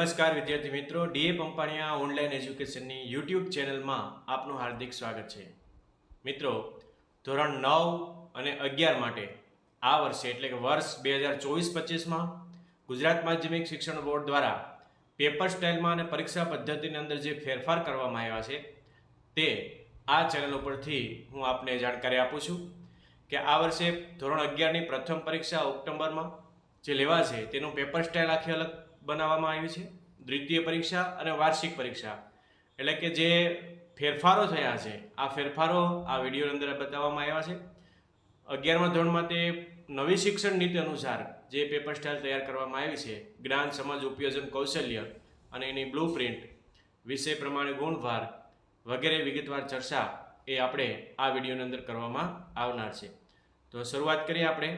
નમસ્કાર, વિદ્યાર્થી મિત્રો. ડીએ પંપાણીયા ઓનલાઈન એજ્યુકેશનની યુટ્યુબ ચેનલમાં આપનું હાર્દિક સ્વાગત છે. મિત્રો, ધોરણ નવ અને અગિયાર માટે આ વર્ષે, એટલે કે વર્ષ બે હજાર ચોવીસ પચીસમાં, ગુજરાત માધ્યમિક શિક્ષણ બોર્ડ દ્વારા પેપર સ્ટાઇલમાં અને પરીક્ષા પદ્ધતિની અંદર જે ફેરફાર કરવામાં આવ્યા છે, તે આ ચેનલ ઉપરથી હું આપને જાણકારી આપું છું કે આ વર્ષે ધોરણ અગિયારની પ્રથમ પરીક્ષા ઓક્ટોબરમાં જે લેવા છે તેનું પેપર સ્ટાઇલ આખી અલગ બનાવવામાં આવી છે. દ્વિતીય પરીક્ષા અને વાર્ષિક પરીક્ષા. એટલે કે જે ફેરફારો થયા છે, આ ફેરફારો આ વિડીયોની અંદર બતાવવામાં આવ્યા છે. અગિયારમા ધોરણમાં તે નવી શિક્ષણ નીતિ અનુસાર જે પેપર સ્ટાઇલ તૈયાર કરવામાં આવી છે, જ્ઞાન, સમજ, ઉપયોજન, કૌશલ્ય અને એની બ્લુ પ્રિન્ટ વિષય પ્રમાણે ગુણભાર વગેરે વિગતવાર ચર્ચા એ આપણે આ વિડીયોની અંદર કરવામાં આવનાર છે. તો શરૂઆત કરીએ આપણે.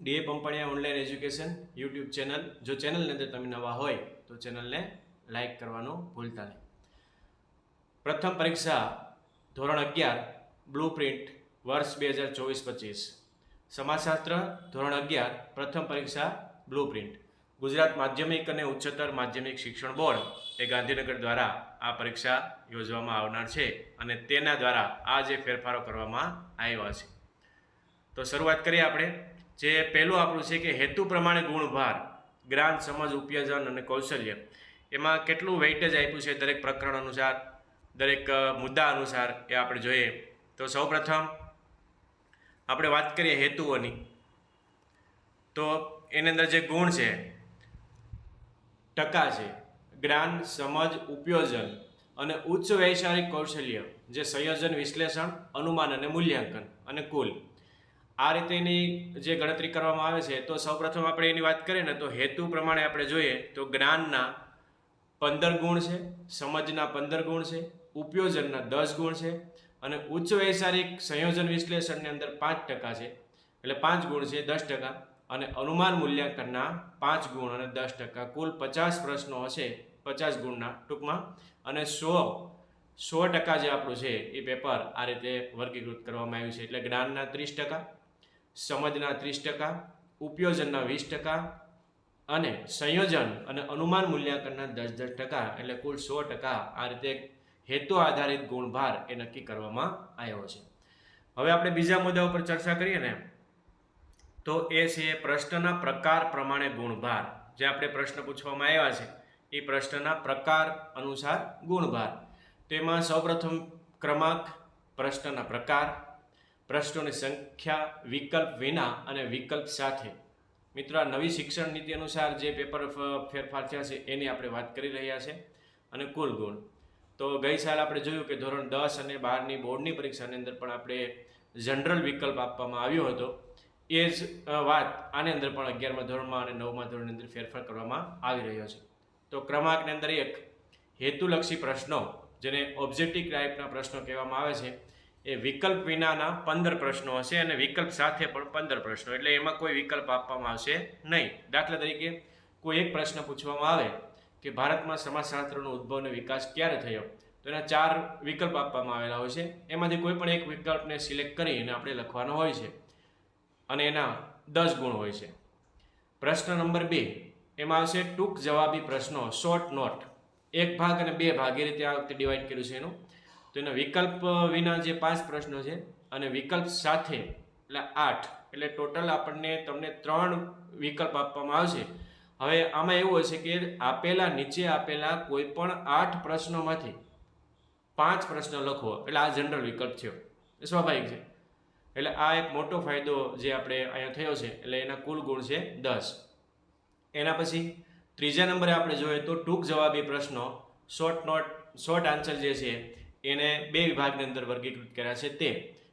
D A Pampaniya online education YouTube channel. જો ચેનલની અંદર તમે નવા હોય તો ચેનલને લાઈક કરવાનું ભૂલતા નહીં. પ્રથમ પરીક્ષા ધોરણ અગિયાર, બ્લુ પ્રિન્ટ, વર્ષ બે હજાર ચોવીસ પચીસ. સમાજશાસ્ત્ર ધોરણ અગિયાર, પ્રથમ પરીક્ષા બ્લુ પ્રિન્ટ. ગુજરાત માધ્યમિક અને ઉચ્ચતર માધ્યમિક શિક્ષણ બોર્ડ એ ગાંધીનગર દ્વારા આ પરીક્ષા યોજવામાં આવનાર છે અને તેના દ્વારા આ જે ફેરફારો કરવામાં આવ્યા છે. તો શરૂઆત કરીએ આપણે. જે પહેલું આપણું છે કે હેતુ પ્રમાણે ગુણભાર, જ્ઞાન, સમજ, ઉપયોજન અને કૌશલ્ય. એમાં કેટલું વેઇટેજ આપ્યું છે દરેક પ્રકરણ અનુસાર, દરેક મુદ્દા અનુસાર એ આપણે જોઈએ. તો સૌપ્રથમ આપણે વાત કરીએ હેતુઓની. તો એની અંદર જે ગુણ છે, ટકા છે, જ્ઞાન, સમજ, ઉપયોજન અને ઉચ્ચ વૈચારિક કૌશલ્ય, જે સંયોજન, વિશ્લેષણ, અનુમાન અને મૂલ્યાંકન અને કુલ. આ રીતે એની જે ગણતરી કરવામાં આવે છે, તો સૌપ્રથમ આપણે એની વાત કરીએ ને, તો હેતુ પ્રમાણે આપણે જોઈએ, તો જ્ઞાનના પંદર ગુણ છે, સમજના પંદર ગુણ છે, ઉપયોજનના દસ ગુણ છે, અને ઉચ્ચ વૈચારિક સંયોજન વિશ્લેષણની અંદર પાંચ ટકા છે. એટલે પાંચ ગુણ છે, દસ ટકા, અને અનુમાન મૂલ્યાંકનના પાંચ ગુણ અને દસ ટકા. કુલ પચાસ પ્રશ્નો હશે, પચાસ ગુણના ટૂંકમાં. અને સો સો ટકા જે આપણું છે, એ પેપર આ રીતે વર્ગીકૃત કરવામાં આવ્યું છે. એટલે જ્ઞાનના ત્રીસ ટકા સમજના ત્રીસ ટકા, ઉપયોજનના વીસ ટકા અને સંયોજન અને અનુમાન મૂલ્યાંકનના દસ દસ ટકા એટલે કુલ સો ટકા આ રીતે હેતુ આધારિત ગુણભાર એ નક્કી કરવામાં આવ્યો છે. હવે આપણે બીજા મુદ્દા ઉપર ચર્ચા કરીએ ને, તો એ છે પ્રશ્નના પ્રકાર પ્રમાણે ગુણભાર. જે આપણે પ્રશ્ન પૂછવામાં આવ્યા છે, એ પ્રશ્નના પ્રકાર અનુસાર ગુણભાર. તેમાં સૌપ્રથમ ક્રમાંક, પ્રશ્નના પ્રકાર પ્રશ્નોની સંખ્યા વિકલ્પ વિના અને વિકલ્પ સાથે. મિત્રો, આ નવી શિક્ષણ નીતિ અનુસાર જે પેપર ફેરફાર થયા છે, એની આપણે વાત કરી રહ્યા છે, અને કુલ ગુણ. તો ગઈ સાલ આપણે જોયું કે ધોરણ દસ અને બારની બોર્ડની પરીક્ષાની અંદર પણ આપણે જનરલ વિકલ્પ આપવામાં આવ્યો હતો. એ જ વાત આની અંદર પણ અગિયારમા ધોરણમાં અને નવમા ધોરણની અંદર ફેરફાર કરવામાં આવી રહ્યો છે. તો ક્રમાંકની અંદર એક, હેતુલક્ષી પ્રશ્નો, જેને ઓબ્જેક્ટિવ ટાઈપના પ્રશ્નો કહેવામાં આવે છે એ વિકલ્પ વિનાના પંદર પ્રશ્નો હશે અને વિકલ્પ સાથે પણ પંદર પ્રશ્નો. એટલે એમાં કોઈ વિકલ્પ આપવામાં આવશે નહીં. દાખલા તરીકે કોઈ એક પ્રશ્ન પૂછવામાં આવે કે ભારતમાં સમાજશાસ્ત્રનો ઉદ્ભવ અને વિકાસ ક્યારે થયો? તો એના ચાર વિકલ્પ આપવામાં આવેલા હોય છે. એમાંથી કોઈ પણ એક વિકલ્પને સિલેક્ટ કરી અને આપણે લખવાનો હોય છે. અને એના દસ ગુણ હોય છે. પ્રશ્ન નંબર બે. એમાં આવશે ટૂંક જવાબી પ્રશ્નો શોર્ટ નોટ એક ભાગ અને બે ભાગ. એ રીતે આ વખતે ડિવાઈડ કર્યું છે એનું. તો એના વિકલ્પ વિના જે પાંચ પ્રશ્નો છે અને વિકલ્પ સાથે, એટલે આઠ, એટલે ટોટલ આપણને તમને ત્રણ વિકલ્પ આપવામાં આવશે. હવે આમાં એવું હશે કે આપેલા, નીચે આપેલા કોઈ પણ આઠ પ્રશ્નોમાંથી પાંચ પ્રશ્ન લખવો એટલે આ જનરલ વિકલ્પ થયો. એ સ્વાભાવિક છે. એટલે આ એક મોટો ફાયદો જે આપણે અહીંયા થયો છે, એટલે એના કુલ ગુણ છે દસ. એના પછી ત્રીજા નંબરે આપણે જોઈએ તો ટૂંક જવાબી પ્રશ્નો શોર્ટ નોટ શોર્ટ આન્સર જે છે એને બે વિભાગની અંદર વર્ગીકૃત કર્યા છે તે.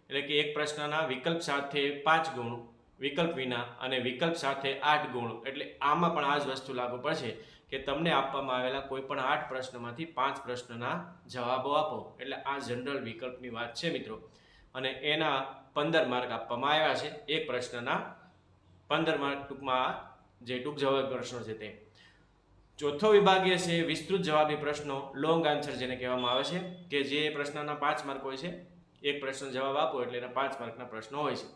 એટલે કે એક પ્રશ્નના વિકલ્પ સાથે પાંચ ગુણ, વિકલ્પ વિના અને વિકલ્પ સાથે આઠ ગુણ. એટલે આમાં પણ આ જ વસ્તુ લાગુ પડશે કે તમને આપવામાં આવેલા કોઈ પણ આઠ પ્રશ્નમાંથી પાંચ પ્રશ્નના જવાબો આપો. એટલે આ જનરલ વિકલ્પની વાત છે મિત્રો. અને એના પંદર માર્ક આપવામાં આવ્યા છે. એક પ્રશ્નના પંદર માર્ક ટૂંકમાં જે ટૂંક જવાબ પ્રશ્નો છે તે. ચોથો વિભાગીય છે વિસ્તૃત જવાબી પ્રશ્નો લોંગ આન્સર જેને કહેવામાં આવે છે, કે જે પ્રશ્નના પાંચ માર્ક હોય છે, એક પ્રશ્ન જવાબ આપો એટલે એના પાંચ માર્કના પ્રશ્નો હોય છે.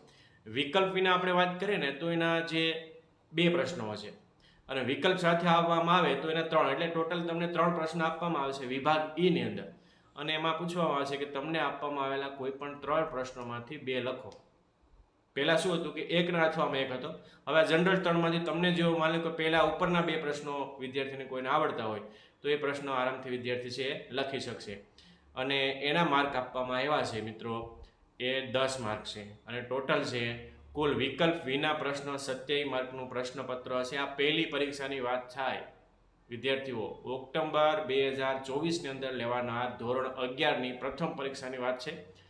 વિકલ્પ વિના આપણે વાત કરીએ ને, તો એના જે બે પ્રશ્નો છે. અને વિકલ્પ સાથે આપવામાં આવે તો એના ત્રણ, એટલે ટોટલ તમને ત્રણ પ્રશ્ન આપવામાં આવે છે વિભાગ ઈની અંદર. અને એમાં પૂછવામાં આવે છે કે તમને આપવામાં આવેલા કોઈ પણ ત્રણ પ્રશ્નોમાંથી બે લખો. પહેલા શું હતું કે એકના અથવામાં એક હતો. હવે જનરલ ત્રણમાંથી તમને જો માની લો કે પહેલાં ઉપરના બે પ્રશ્નો વિદ્યાર્થીને કોઈને આવડતા હોય, તો એ પ્રશ્નો આરામથી વિદ્યાર્થી છે લખી શકશે. અને એના માર્ક આપવામાં આવ્યા છે મિત્રો, એ દસ માર્ક છે. અને ટોટલ છે કુલ વિકલ્પ વિના પ્રશ્ન સત્યાવી માર્કનું પ્રશ્નપત્ર હશે. આ પહેલી પરીક્ષાની વાત થાય. વિદ્યાર્થીઓ, ઓક્ટોબર બે હજાર ચોવીસની અંદર લેવાના ધોરણ અગિયારની પ્રથમ પરીક્ષાની વાત છે.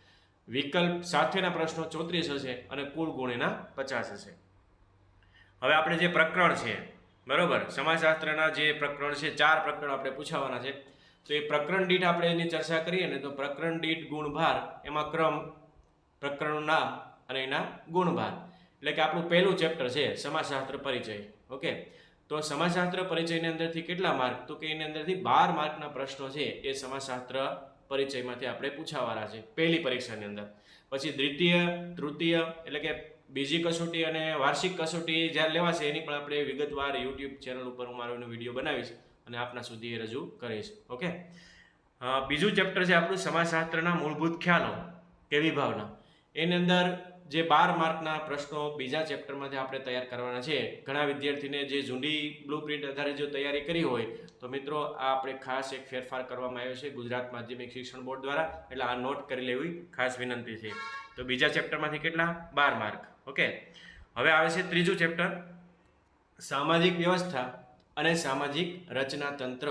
વિકલ્પ સાથેના પ્રશ્નો ચોત્રીસ હશે અને કુલ ગુણ એના પચાસ હશે. હવે આપણે જે પ્રકરણ છે, બરોબર? સમાજશાસ્ત્રના જે પ્રકરણ છે, ચાર પ્રકરણ આપણે પૂછાવાના છે. તો એ પ્રકરણ દીઠ આપણે એની ચર્ચા કરીએ ને તો પ્રકરણ દીઠ ગુણભાર, એમાં ક્રમ, પ્રકરણનું નામ અને એના ગુણભાર. એટલે કે આપણું પહેલું ચેપ્ટર છે, સમાજશાસ્ત્ર પરિચય. ઓકે? તો સમાજશાસ્ત્ર પરિચયની અંદરથી કેટલા માર્ક? તો કે એની અંદરથી બાર માર્કના પ્રશ્નો છે એ સમાજશાસ્ત્ર પરિચયમાંથી આપણે પૂછાવાના છે પહેલી પરીક્ષાની અંદર. પછી દ્વિતીય, તૃતીય એટલે કે બીજી કસોટી અને વાર્ષિક કસોટી જ્યારે લેવાશે એની પણ આપણે વિગતવાર યુટ્યુબ ચેનલ ઉપર હું મારો એનો વીડિયો બનાવીશ અને આપના સુધી એ રજૂ કરીશ. ઓકે? બીજું ચેપ્ટર છે આપણું સમાજશાસ્ત્રના મૂળભૂત ખ્યાલો. કે વિભાવના એની અંદર જે બાર માર્કના પ્રશ્નો બીજા ચેપ્ટરમાંથી આપણે તૈયાર કરવાના છે. ઘણા વિદ્યાર્થીને જે જૂની બ્લુ પ્રિન્ટ આધારે જો તૈયારી કરી હોય, તો મિત્રો, આ આપણે ખાસ એક ફેરફાર કરવામાં આવ્યો છે ગુજરાત માધ્યમિક શિક્ષણ બોર્ડ દ્વારા. એટલે આ નોટ કરી લેવી ખાસ વિનંતી છે. તો બીજા ચેપ્ટરમાંથી કેટલા? બાર માર્ક. ઓકે? હવે આવે છે ત્રીજું ચેપ્ટર. સામાજિક વ્યવસ્થા અને સામાજિક રચના તંત્ર.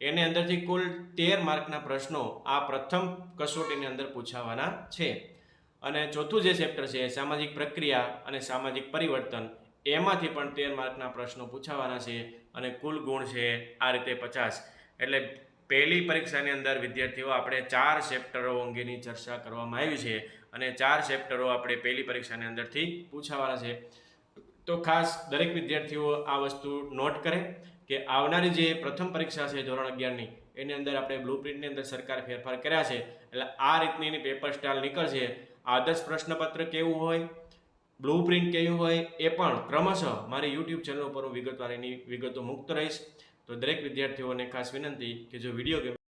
એની અંદરથી કુલ તેર માર્કના પ્રશ્નો આ પ્રથમ કસોટીની અંદર પૂછાવાના છે. અને ચોથું જે ચેપ્ટર છે, સામાજિક પ્રક્રિયા અને સામાજિક પરિવર્તન, એમાંથી પણ તેર માર્કના પ્રશ્નો પૂછાવાના છે અને કુલ ગુણ છે આ રીતે પચાસ. એટલે પહેલી પરીક્ષાની અંદર વિદ્યાર્થીઓ, આપણે ચાર ચેપ્ટરો અંગેની ચર્ચા કરવામાં આવી છે અને ચાર ચેપ્ટરો આપણે પહેલી પરીક્ષાની અંદરથી પૂછાવાના છે. તો ખાસ દરેક વિદ્યાર્થીઓ આ વસ્તુ નોટ કરે કે આવનારી જે પ્રથમ પરીક્ષા છે ધોરણ અગિયારની એની અંદર આપણે બ્લુ પ્રિન્ટની અંદર સરકારે ફેરફાર કર્યા છે. એટલે આ રીતની એની પેપર સ્ટાઇલ નીકળશે. આદર્શ પ્રશ્નપત્ર કેવું હોય? બ્લુ પ્રિન્ટ કેવું હોય? એ પણ ક્રમશઃ મારી યુટ્યુબ ચેનલ ઉપર હું વિગતવાર એની વિગતો મુક્ત રહીશ. તો દરેક વિદ્યાર્થીઓને ખાસ વિનંતી કે જો વીડિયો ગમે